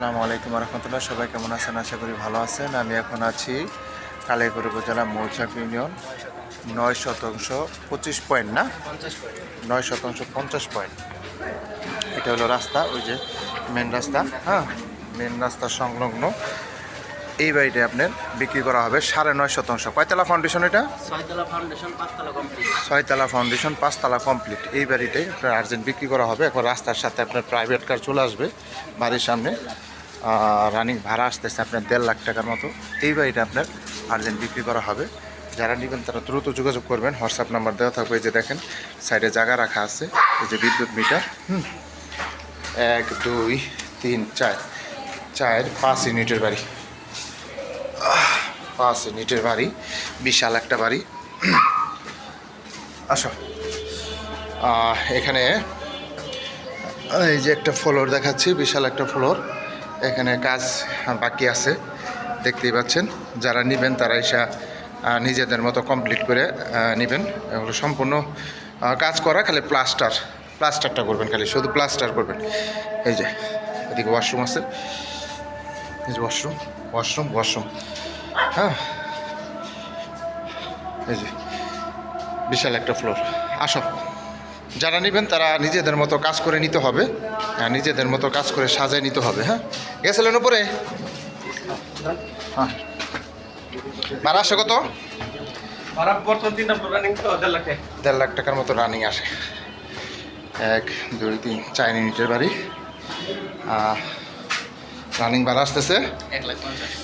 আসসালামু আলাইকুম রহমতুল্লাহ সবাই কেমন আছেন? আশা করি ভালো আছেন। আমি এখন আছি কালিয়াকুড় উপজেলা মৌচাক ইউনিয়ন নয় শতাংশ পঁচিশ পয়েন্ট না? নয় শতাংশ পঞ্চাশ পয়েন্ট। এটা হলো রাস্তা ওই যে মেন রাস্তা হ্যাঁ? মেন রাস্তা সংলগ্ন। এই বাড়িটা আপনার বিক্রি করা হবে সাড়ে নয় শতাংশ। কয়তলা ফাউন্ডেশন এটা? ছয়তলা ফাউন্ডেশন পাঁচতলা কমপ্লিট ছয়তলা ফাউন্ডেশন পাঁচতলা কমপ্লিট এই বাড়িটাই আপনার আর্জেন্ট বিক্রি করা হবে। এখন রাস্তার সাথে আপনার প্রাইভেট কার চলে আসবে বাড়ির সামনে। রানিং ভাড়া আসতেছে আপনার দেড় লাখ টাকার মতো। এই বাড়িটা আপনার আর্জেন্ট বিক্রি করা হবে। যারা নেবেন তারা দ্রুত যোগাযোগ করবেন। হোয়াটসঅ্যাপ নাম্বার দেওয়া থাকবে যে দেখেন, সাইডে জায়গা রাখা আছে, এই যে বিদ্যুৎ মিটার, হুম। এক, দুই, তিন, চার। চার, পাঁচ ইউনিটের বাড়ি। পাঁচ ইউনিটের বাড়ি, বিশাল একটা বাড়ি। আসো। এখানে এই যে একটা ফ্লোর দেখাচ্ছি, বিশাল একটা ফ্লোর এখানে কাজ বাকি আছে, দেখতেই পাচ্ছেন। যারা নেবেন তারা এসা নিজেদের মতো কমপ্লিট করে নেবেন। এগুলো সম্পূর্ণ কাজ করা, খালি প্লাস্টার প্লাস্টারটা করবেন খালি, শুধু প্লাস্টার করবেন। এই যে, এদিকে ওয়াশরুম আছে। এই যে ওয়াশরুম ওয়াশরুম ওয়াশরুম হ্যাঁ। এই যে, বিশাল একটা ফ্লোর আসো। যারা নেবেন তারা নিজেদের মতো কাজ করে নিতে হবে। হ্যাঁ, নিজেদের মতো কাজ করে সাজায় নিতে হবে হ্যাঁ? গেছিলেন উপরে? হ্যাঁ। ভাড়া আসে কত? দেড় লাখ। টাকার মতো রানিং আসে। এক দুই তিন চার ইউনিটের বাড়ি। রানিং ভাড়া আসতেছে?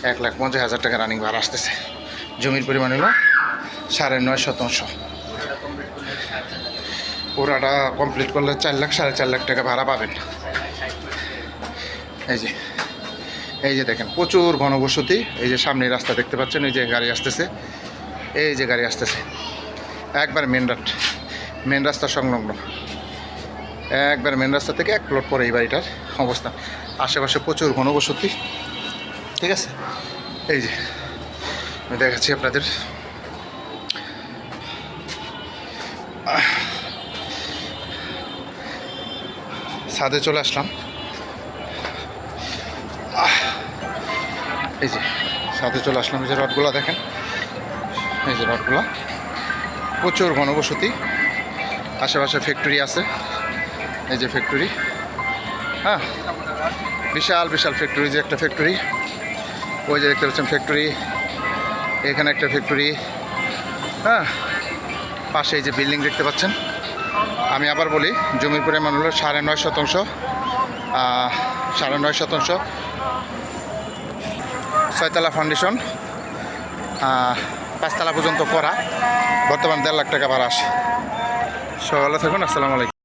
এক লাখ পঞ্চাশ। হাজার টাকা রানিং ভাড়া আসতেছে। জমির পরিমাণ হলো সাড়ে নয় শতাংশ। পুরাটা কমপ্লিট করলে চার লাখ, সাড়ে চার লাখ টাকা ভাড়া পাবেন। এই যে এই যে দেখেন, প্রচুর ঘনবসতি। এই যে সামনে রাস্তা দেখতে পাচ্ছেন, এই যে গাড়ি আসতেছে। এই যে গাড়ি আসতেছে। একবার মেন রাট মেন রাস্তা সংলগ্ন। একবার মেন রাস্তা থেকে এক প্লট পরে এই বাড়িটার অবস্থা। আশেপাশে প্রচুর ঘনবসতি। ঠিক আছে? এই যে, আমি দেখাচ্ছি আপনাদের। ছাদে চলে আসলাম। এই যে, ছাদে চলে আসলাম। এই যে রডগুলো দেখেন। এই যে রডগুলো। প্রচুর ঘনবসতি। আশেপাশে ফ্যাক্টরি আছে। এই যে ফ্যাক্টরি হ্যাঁ বিশাল বিশাল ফ্যাক্টরি যে একটা ফ্যাক্টরি ওই যে দেখতে পাচ্ছেন ফ্যাক্টরি এখানে একটা ফ্যাক্টরি হ্যাঁ পাশে এই যে বিল্ডিং দেখতে পাচ্ছেন। আমি আবার বলি জমির পরিমাণ হলো সাড়ে নয় শতাংশ সাড়ে নয় শতাংশ। ছয়তলা ফাউন্ডেশন পাঁচতলা পর্যন্ত করা, বর্তমান দেড় লাখ টাকা ভাড়া আসে সকালে থাকুন, আসসালামু আলাইকুম।